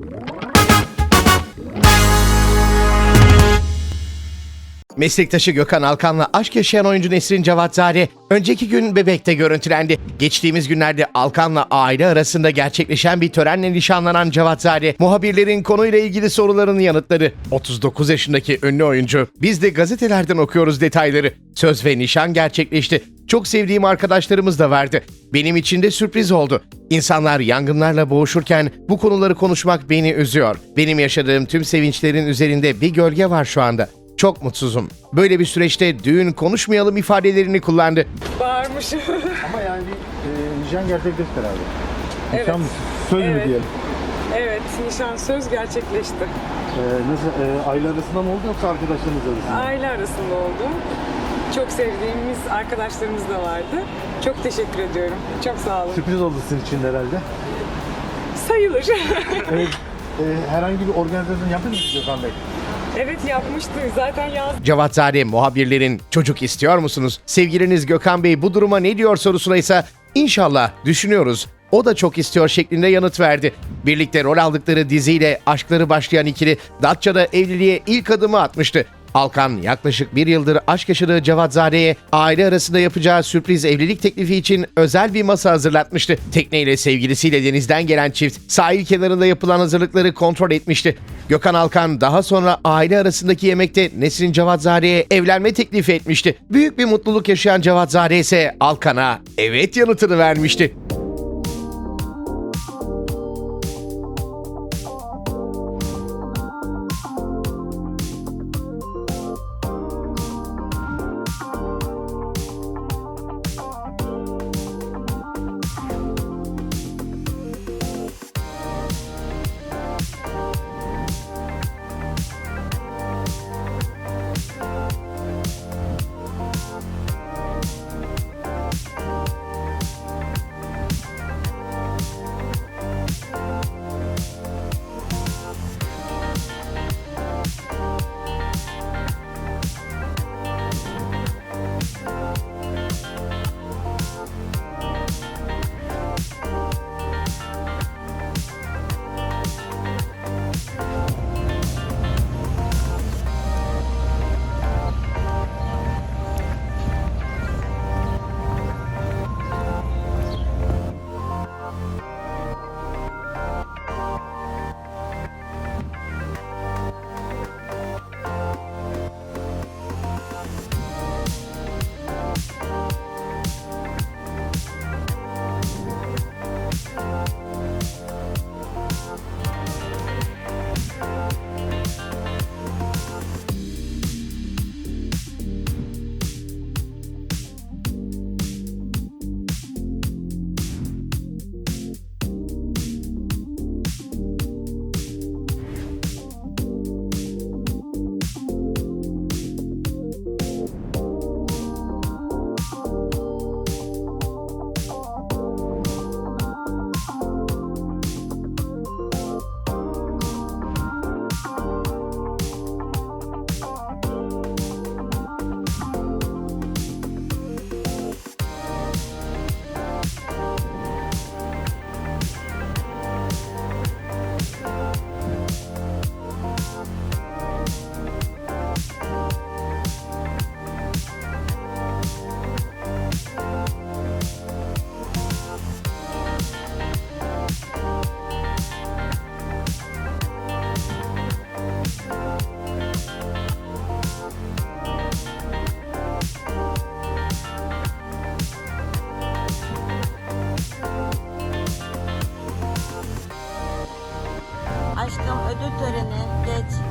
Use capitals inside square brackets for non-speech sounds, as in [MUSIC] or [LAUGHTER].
you Meslektaşı Gökhan Alkan'la aşk yaşayan oyuncu Nesrin Cevatzade önceki gün Bebek'te görüntülendi. Geçtiğimiz günlerde Alkan'la aile arasında gerçekleşen bir törenle nişanlanan Cevatzade muhabirlerin konuyla ilgili sorularını yanıtladı. 39 yaşındaki ünlü oyuncu biz de gazetelerden okuyoruz detayları. Söz ve nişan gerçekleşti. Çok sevdiğim arkadaşlarımız da vardı. Benim için de sürpriz oldu. İnsanlar yangınlarla boğuşurken bu konuları konuşmak beni üzüyor. Benim yaşadığım tüm sevinçlerin üzerinde bir gölge var şu anda. Çok mutsuzum. Böyle bir süreçte düğün konuşmayalım ifadelerini kullandı. Bağırmış. [LAUGHS] Ama yani bir e, nişan gerçekleşti herhalde. Evet. Nişan mı? Söz mü Evet. diyelim? evet, nişan söz gerçekleşti. E, nasıl, e, aile arasında mı oldu yoksa arkadaşlarınız arasında mı? Aile arasında oldu. Çok sevdiğimiz arkadaşlarımız da vardı. Çok teşekkür ediyorum. Çok sağ olun. Sürpriz oldu sizin için de herhalde. Sayılır. [LAUGHS] Evet, e, herhangi bir organizasyon yaptınız mı Gökhan Bey? Evet yapmıştı. Zaten yaz Cevatzade muhabirlerin çocuk istiyor musunuz? Sevgiliniz Gökhan Bey bu duruma ne diyor sorusuna ise inşallah düşünüyoruz. O da çok istiyor şeklinde yanıt verdi. Birlikte rol aldıkları diziyle aşkları başlayan ikili Datça'da evliliğe ilk adımı atmıştı. Alkan yaklaşık bir yıldır aşk yaşadığı Cevatzade'ye aile arasında yapacağı sürpriz evlilik teklifi için özel bir masa hazırlatmıştı. Tekneyle sevgilisiyle denizden gelen çift sahil kenarında yapılan hazırlıkları kontrol etmişti. Gökhan Alkan daha sonra aile arasındaki yemekte Nesrin Cevatzade'ye evlenme teklifi etmişti. Büyük bir mutluluk yaşayan Cevatzade ise Alkan'a evet yanıtını vermişti. Ödül töreni geç.